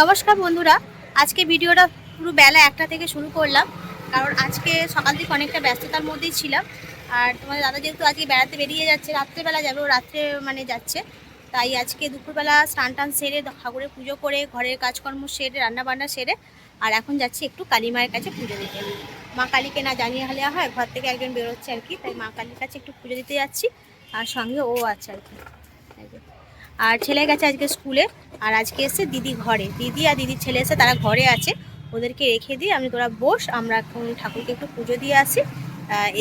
নমস্কার বন্ধুরা। আজকে ভিডিওটা পুরো বেলা একটা থেকে শুরু করলাম, কারণ আজকে সকাল থেকে অনেকটা ব্যস্ততার মধ্যেই ছিলাম। আর তোমার দাদা যেহেতু আজকে বেড়াতে বেরিয়ে যাচ্ছে, রাত্রেবেলা যাবে, ও রাত্রে মানে যাচ্ছে। তাই আজকে দুপুরবেলা স্নান টান সেরে ঠাকুরের পুজো করে, ঘরের কাজকর্ম সেরে, রান্নাবান্না সেরে, আর এখন যাচ্ছি একটু কালী মায়ের কাছে পুজো দিতে। মা কালীকে না জানিয়ে হলে হয়, ঘর থেকে একজন বেরোচ্ছে আর কি, তাই মা কালীর কাছে একটু পুজো দিতে যাচ্ছি, আর সঙ্গে ও আছে আর কি। আর ছেলে গেছে আজকে স্কুলে আর আজকে এসে দিদি ঘরে। দিদি আর দিদির ছেলে এসে তারা ঘরে আছে। ওদেরকে রেখে দিয়ে আমি তোরা বস, আমরা এখন ঠাকুরকে একটু পুজো দিয়ে আসি।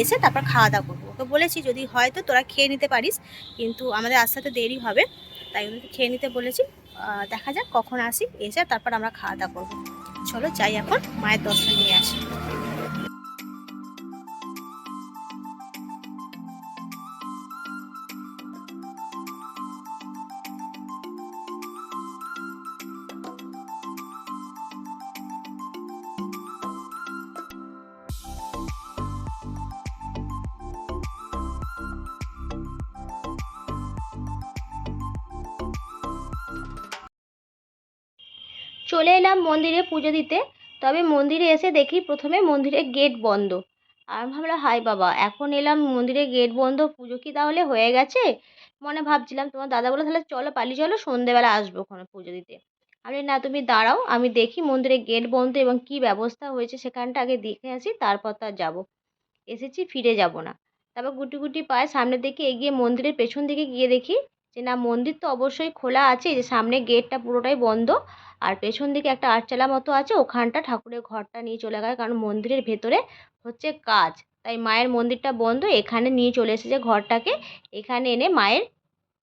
এসে তারপর খাওয়া দাওয়া করব। ওকে বলেছি, যদি হয় তো তোরা খেয়ে নিতে পারিস, কিন্তু আমাদের আসতে দেরি হবে। তাই ওদেরকে খেয়ে নিতে বলেছি। দেখা যাক কখন আসি। এসে তারপর আমরা খাওয়া দাওয়া করব। চলো যাই এখন, মায়ের দর্শন নিয়ে আসি। চলে এলাম মন্দিরে পুজো দিতে। তবে মন্দিরে এসে দেখি প্রথমে মন্দিরের গেট বন্ধ। আর ভাবলাম হাই বাবা, এখন এলাম মন্দিরের গেট বন্ধ, পুজো কি তাহলে হয়ে গেছে? মনে ভাবছিলাম, তোমার দাদা বলে তাহলে চলো পালিয়ে চলো, সন্ধেবেলা আসব ওখানে পুজো দিতে। আমি না, তুমি দাঁড়াও, আমি দেখি মন্দিরে গেট বন্ধ এবং কি ব্যবস্থা হয়েছে সেখানটা আগে দেখে আসি, তারপর তার যাব। এসেছি, ফিরে যাব না। তারপর গুটি গুটি পায়ে সামনের দিকে এগিয়ে মন্দিরের পেছন দিকে গিয়ে দেখি যে, না, মন্দির তো অবশ্যই খোলা আছে, যে, সামনে গেটটা পুরোটাই বন্ধ। আর পেছন দিকে একটা আটচালা মতো আছে, ওখানটা ঠাকুরের ঘরটা নিয়ে চলে গেছে কারণ মন্দিরের ভেতরে হচ্ছে কাজ। তাই মায়ের মন্দিরটা বন্ধ, এখানে নিয়ে চলে এসেছে ঘরটাকে, এখানে এনে মায়ের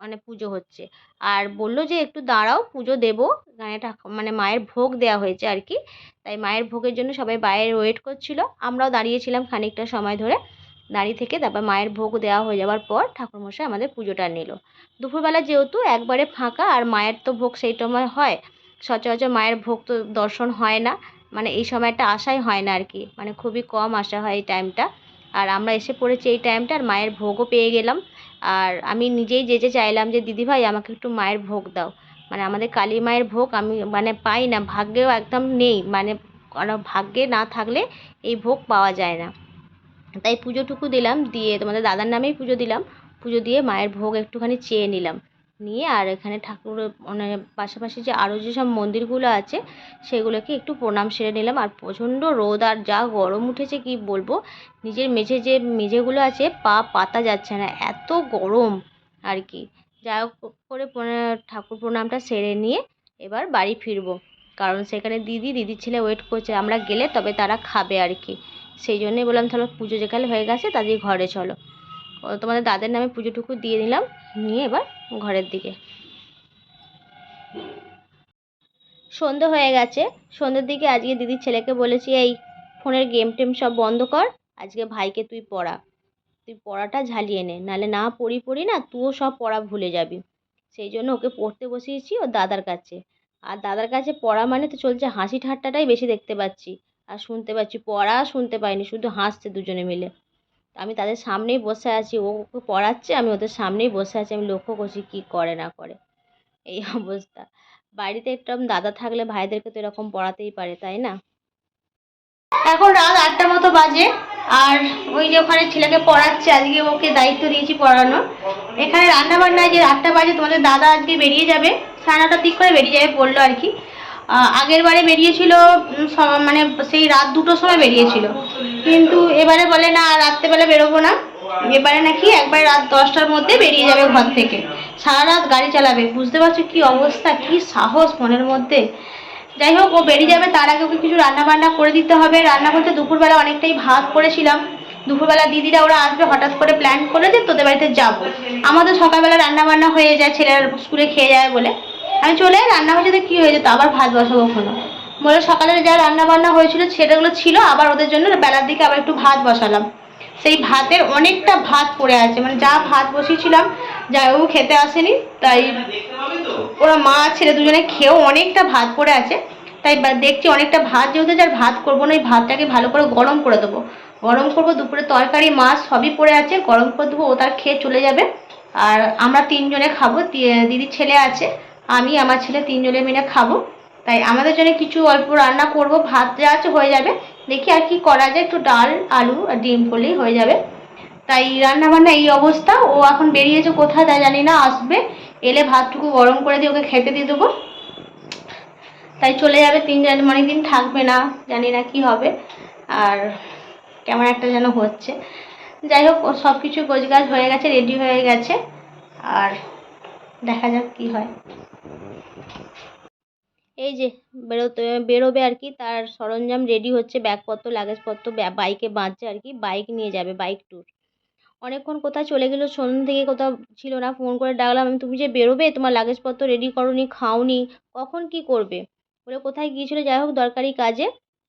মানে পুজো হচ্ছে। আর বলল যে, একটু দাঁড়াও, পুজো দেবো। এখানে মানে মায়ের ভোগ দেওয়া হয়েছে আর কি। তাই মায়ের ভোগের জন্য সবাই বাইরে ওয়েট করছিল। আমরাও দাঁড়িয়েছিলাম খানিকটা সময় ধরে। দাঁড়িয়ে থেকে তারপর মায়ের ভোগ দেওয়া হয়ে যাওয়ার পর ঠাকুরমশাই আমাদের পুজোটা নিল। দুপুরবেলা যেহেতু একবারে ফাঁকা আর মায়ের তো ভোগ সেই সময় হয়, সচরাচর মায়ের ভোগ তো দর্শন হয় না মানে এই সময়টা আসাই হয় না আর কি মানে খুবই কম আসা হয় এই টাইমটা আর আমরা এসে পড়েছি এই টাইমটা আর মায়ের ভোগও পেয়ে গেলাম। আর আমি নিজেই যেতে চাইলাম যে দিদিভাই আমাকে একটু মায়ের ভোগ দাও। মানে আমাদের কালী মায়ের ভোগ আমি মানে পাই না, ভাগ্যেও একদম নেই মানে ভাগ্যে না থাকলে এই ভোগ পাওয়া যায় না। তাই পুজোটুকু দিলাম, দিয়ে তোমাদের দাদার নামেই পুজো দিলাম। পুজো দিয়ে মায়ের ভোগ একটুখানি চেয়ে নিলাম। নিয়ে আর এখানে ঠাকুর মানে পাশাপাশি যে আরও যেসব মন্দিরগুলো আছে, সেগুলোকে একটু প্রণাম সেরে নিলাম। আর প্রচণ্ড রোদ আর যা গরম উঠেছে কি বলব, নিজের মেঝে যে মেঝেগুলো আছে, পা পাতা যাচ্ছে না, এত গরম। আর কি যা করে ঠাকুর প্রণামটা সেরে নিয়ে এবার বাড়ি ফিরবো। কারণ সেখানে দিদি, দিদির ছেলে ওয়েট করছে, আমরা গেলে তবে তারা খাবে আর কি। সেই জন্যই বললাম তাহলে পুজো যেখানে হয়ে গেছে তাদের ঘরে চলো। তোমাদের দাদের নামে পুজোটুকু দিয়ে নিলাম নিয়ে এবার ঘরের দিকে। সন্ধে হয়ে গেছে। সন্ধ্যের দিকে আজকে দিদির ছেলেকে বলেছি, এই ফোনের গেম টেম সব বন্ধ কর, আজকে ভাইকে তুই পড়া। তুই পড়াটা ঝালিয়ে নে নাহলে না পড়ি পড়ি না তুইও সব পড়া ভুলে যাবি। সেই জন্য ওকে পড়তে বসিয়েছি ওর দাদার কাছে। আর দাদার কাছে পড়া মানে তো চলছে হাসি ঠাট্টাটাই বেশি দেখতে পাচ্ছি। আর শুনতে পাচ্ছি, পড়া শুনতে পাইনি, শুধু হাসছে দুজনে মিলে। আমি তাদের সামনেই বসে আছি, ও ওকে পড়াচ্ছে, আমি ওদের সামনেই বসে আছি, আমি লক্ষ্য করছি কী করে না করে। এই অবস্থা। বাড়িতে একদম দাদা থাকলে ভাইদেরকে তো এরকম পড়াতেই পারে, তাই না? এখন রাত আটটা মতো বাজে, আর ওই যে ওখানে ছেলেকে পড়াচ্ছে, আজকে ওকে দায়িত্ব দিয়েছি পড়ানো এখানে রান্না বান্নায় যে আটটা বাজে, তোমাদের দাদা আজকে বেরিয়ে যাবে, সাড়ে নটার দিক করে বেরিয়ে যাবে বলল আর কি। আগের বারে বেরিয়েছিল মানে সেই রাত দুটোর সময় বেরিয়েছিল। কিন্তু এবারে বলে, না, রাত্রেবেলা বেরোবো না। এবারে নাকি একবার রাত দশটার মধ্যে বেরিয়ে যাবে ঘর থেকে। সারা রাত গাড়ি চালাবে। বুঝতে পারছ কি অবস্থা? কি সাহস মনের মধ্যে। যাই হোক, ও বেরিয়ে যাবে। তার আগে ওকে কিছু রান্না বান্না করে দিতে হবে। রান্না করতে দুপুরবেলা অনেকটাই ভাত করেছিলাম। দুপুরবেলা দিদিরা ওরা আসবে, হঠাৎ করে প্ল্যান করে যে তোদের বাড়িতে যাব। আমাদের সকালবেলা রান্না বান্না হয়ে যায়, ছেলেরা স্কুলে খেয়ে যায় বলে। আমি চলে রান্না হয়ে যেতে কী হয়ে যেত আবার ভাত বসাবো ওখানে বলে সকালে যা রান্না বান্না হয়েছিল সেটাগুলো ছিল, আবার ওদের জন্য বেলার দিকে আবার একটু ভাত বসালাম। সেই ভাতের অনেকটা ভাত পড়ে আছে মানে যা ভাত বসিয়েছিলাম, যাই ও খেতে আসেনি, তাই ওরা মা ছেলে দুজনে খেয়েও অনেকটা ভাত পড়ে আছে। তাই দেখছি অনেকটা ভাত যেহেতু যার ভাত করব না এই ভাতটাকে ভালো করে গরম করে দেবো। গরম করব, দুপুরে তরকারি, মাছ সবই পড়ে আছে, গরম করে দেবো, ও তার খেয়ে চলে যাবে। আর আমরা তিনজনে খাব দিদির ছেলে আছে আমি, আমার ছেলে তিনজনে মিলে খাব। তাই আমাদের জন্য কিছু অল্প রান্না করব। ভাত যা আছে হয়ে যাবে। দেখি আর কি করা যায়। একটু ডাল, আলু আর ডিম করলেই হয়ে যাবে। তাই রান্না বান্না এই অবস্থা। ও এখন বেরিয়েছে কোথায় তা জানি না। আসবে। এলে ভাতটুকু গরম করে দিয়ে ওকে খেতে দিয়ে দেবো। তাই চলে যাবে। তিন জন অনেক দিন থাকবে না। জানি না কি হবে। আর কেমন একটা যেন হচ্ছে। যাই হোক সব কিছু গোছগাছ হয়ে গেছে, রেডি হয়ে গেছে। আর দেখা যাক কি হয়। এই যে, বেরোতে, বেরোবে আর কি, তার সরঞ্জাম রেডি হচ্ছে, ব্যাগপত্র লাগেজপত্র বাইকে বাঁধছে আর কি বাইক নিয়ে যাবে বাইক ট্যুর অনেকক্ষণ কোথায় চলে গেলো, সন্ধ্যে থেকে কোথাও ছিল না ফোন করে ডাকলাম, আমি, তুমি যে বেরোবে, তোমার লাগেজপত্র রেডি করোনি, খাওনি, কখন কি করবে? বলে, কোথায় গিয়েছিল, যাই হোক, দরকারি কাজে।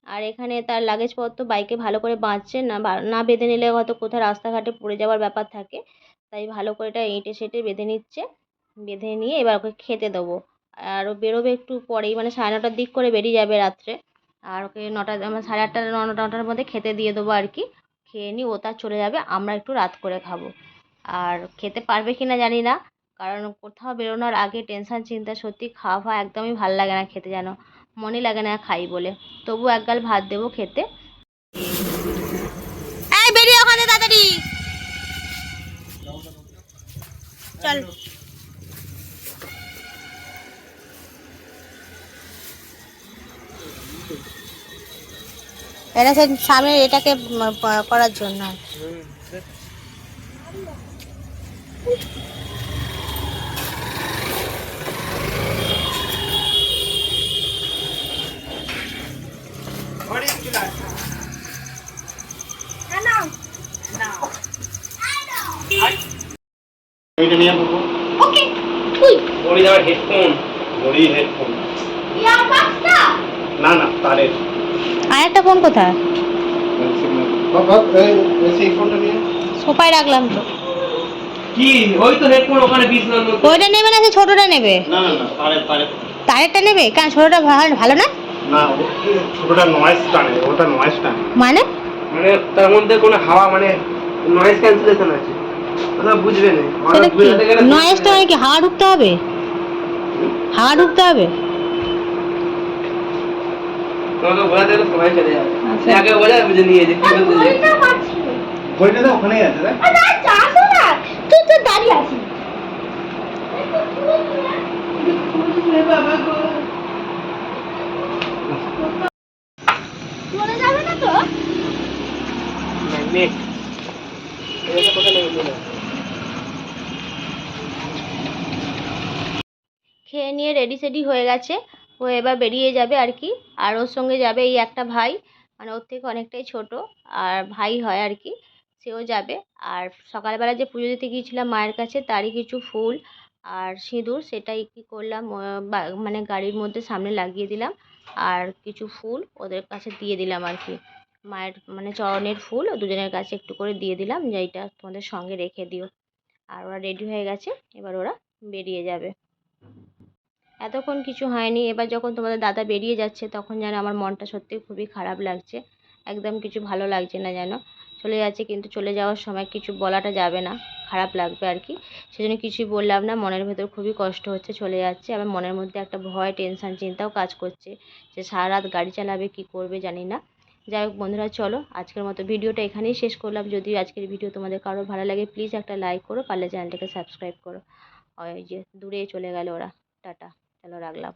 আর এখানে তার লাগেজপত্র বাইকে ভালো করে বাঁধছে না না বেঁধে নিলে হয়তো কোথাও রাস্তাঘাটে পড়ে যাওয়ার ব্যাপার থাকে, তাই ভালো করে এটা এঁটে সেটে বেঁধে নিচ্ছে। বেঁধে নিয়ে এবার ওকে খেতে দেবো। আর ও বেরোবে একটু পরেই মানে সাড়ে নটার দিক করে বেরিয়ে যাবে রাত্রে। আর ওকে নটা আমার সাড়ে আটটা, ন- নটার মধ্যে খেতে দিয়ে দেবো আর কি। খেয়ে নিয়ে ও তার চলে যাবে, আমরা একটু রাত করে খাব। আর খেতে পারবে কি না জানি না, কারণ কোথাও বেরোনোর আগে টেনশান, চিন্তা, সত্যি খাওয়া ফাওয়া একদমই ভালো লাগে না খেতে যেন। মনে লাগে না খাই বলে। তবু এক গাল ভাত দেবো খেতে। বেরিয়ে ওখানে তাড়াতাড়ি। চল। এটা সে সামনে এটাকে করার জন্য। নিয়ে ওকে তুই। হেডফোন হেডফোন না না তারের। আর একটা ফোন কোথায়? সোফায় রাখলাম তো। কি? ওই তো হেডফোন ওখানে বিছনার মধ্যে ওইটা নেবে না সে ছোটটা নেবে? না না না তারের তারের। তারেরটা নেবে? কেন ছোটটা ভালো ভালো না? না ছোটটা নয়েজ টানে ওটা নয়েজ টানে। মানে? মানে তার মধ্যে কোনো হাওয়া মানে নয়েজ ক্যান্সেলেশন আছে। ওটা বুঝবে না। নয়েজটা মানে কি? হাওয়া ঢুকতে হবে? হাওয়া ঢুকতে হবে? তোমাকে বোঝাতে গেলে সময় চলে যাবে। আচ্ছা। সে আগে বোঝা বুঝে নিয়ে যে কি বলতে। ঘড়িটা তো ওখানেই আছে দেখ। তুই তো দাঁড়িয়ে আছিস। চলে যাবে না তো? ম্যাগনেট এটা কোথায় লেগে খেয়ে নিয়ে রেডি সেডি হয়ে গেছে। ও এবার বেরিয়ে যাবে আর কি। আর ওর সঙ্গে যাবে এই একটা ভাই। মানে ওর থেকে অনেকটাই ছোট আর ভাই হয় আর কি। সেও যাবে। আর সকালবেলা যে পুজো দিতে গিয়েছিলাম মায়ের কাছে, তারই কিছু ফুল আর সিঁদুর, সেটাই কি করলাম মানে গাড়ির মধ্যে সামনে লাগিয়ে দিলাম। আর কিছু ফুল ওদের কাছে দিয়ে দিলাম আর কি। মায়ের মানে চরণের ফুল দুজনের কাছে একটু করে দিয়ে দিলাম যে এইটা তোমাদের সঙ্গে রেখে দিও। আর ওরা রেডি হয়ে গেছে। এবার ওরা বেরিয়ে যাবে। এতক্ষণ কিছু হয়নি। এবার যখন তোমাদের দাদা বেরিয়ে যাচ্ছে, তখন যেন আমার মনটা সত্যিই খুবই খারাপ লাগছে। একদম কিছু ভালো লাগছে না যেন। চলে যাচ্ছে কিন্তু চলে যাওয়ার সময় কিছু বলাটা যাবে না। খারাপ লাগবে আর কি। সেজন্য কিছুই বললাম না। মনের ভেতর খুবই কষ্ট হচ্ছে, চলে যাচ্ছে। আবার মনের মধ্যে একটা ভয় টেনশান চিন্তাও কাজ করছে যে সারা রাত গাড়ি চালাবে, কি করবে জানি না। যাই হোক বন্ধুরা, চলো আজকের মতো ভিডিওটা এখানেই শেষ করলাম। যদি আজকের ভিডিও তোমাদের কারও ভালো লাগে প্লিজ একটা লাইক করো, পারলে চ্যানেলটাকে সাবস্ক্রাইব করো। ওই যে দূরে চলে গেল ওরা। টাটা। চলো রাখলাম